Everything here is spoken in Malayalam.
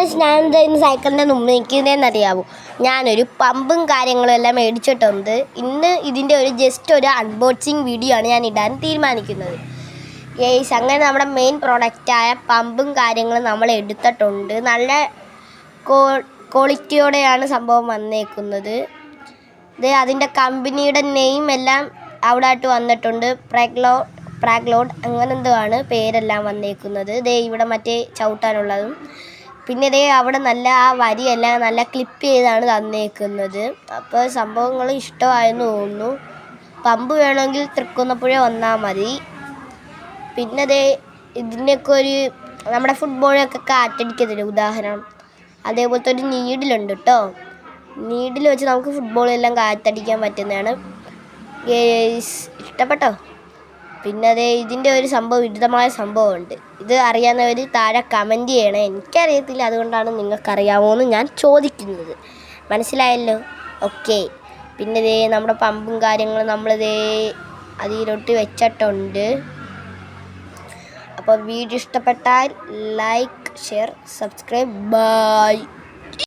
ഫ്രണ്ട്സ് ഞാൻ എന്തായിരുന്നു സൈക്കിളിന്റെ മുമ്പ് നിൽക്കുന്നതെന്ന് അറിയാമോ ഞാനൊരു പമ്പും കാര്യങ്ങളും എല്ലാം മേടിച്ചിട്ടുണ്ട്. ഇന്ന് ഇതിന്റെ ഒരു ജസ്റ്റ് ഒരു അൺബോക്സിങ് വീഡിയോ ആണ് ഞാൻ ഇടാൻ തീരുമാനിക്കുന്നത്. ഏയ്സ് അങ്ങനെ നമ്മുടെ മെയിൻ പ്രോഡക്റ്റായ പമ്പും കാര്യങ്ങളും നമ്മൾ എടുത്തിട്ടുണ്ട്. നല്ല ക്വാളിറ്റിയോടെയാണ് സംഭവം വന്നേക്കുന്നത്. ഇത് അതിന്റെ കമ്പനിയുടെ നെയിം എല്ലാം അവിടെ ആയിട്ട് വന്നിട്ടുണ്ട്. പ്രഗ്ലോ പ്രാഗ്ലോഡ് അങ്ങനെ ആണ് പേരെല്ലാം വന്നേക്കുന്നത്. ദേ ഇവിടെ മറ്റേ ചവിട്ടാനുള്ളതും. പിന്നെ ഇതേ അവിടെ നല്ല ആ വരിയെല്ലാം നല്ല ക്ലിപ്പ് ചെയ്താണ് തന്നേക്കുന്നത്. അപ്പോൾ സംഭവങ്ങൾ ഇഷ്ടമായെന്ന് തോന്നുന്നു. പമ്പ് വേണമെങ്കിൽ തൃക്കുന്നപ്പുഴ വന്നാൽ മതി. പിന്നെ ദേ ഇതിന്റെയൊക്കെ ഒരു നമ്മുടെ ഫുട്ബോളൊക്കെ കാറ്റടിക്കത്തില്ല? ഉദാഹരണം. അതേപോലത്തെ ഒരു നീഡിലുണ്ട് കേട്ടോ നീഡിൽ വെച്ച് നമുക്ക് ഫുട്ബോളെല്ലാം കാറ്റടിക്കാൻ പറ്റുന്നതാണ്. ഇഷ്ടപ്പെട്ടോ? പിന്നെ അതേ ഇതിന്റെ ഒരു സംഭവം വിരുദ്ധമായ സംഭവമുണ്ട്. ഇത് അറിയാവുന്നവർ താഴെ കമന്റ് ചെയ്യണേ. എനിക്കറിയത്തില്ല അതുകൊണ്ടാണ് നിങ്ങൾക്കറിയാമോ എന്ന് ഞാൻ ചോദിക്കുന്നത്. മനസ്സിലായല്ലോ? ഓക്കെ പിന്നെ ഇതേ നമ്മുടെ പമ്പും കാര്യങ്ങളും നമ്മളിതേ അതിലോട്ട് വെച്ചിട്ടുണ്ട്. അപ്പോൾ വീഡിയോ ഇഷ്ടപ്പെട്ടാൽ ലൈക്ക് ഷെയർ സബ്സ്ക്രൈബ് ബൈ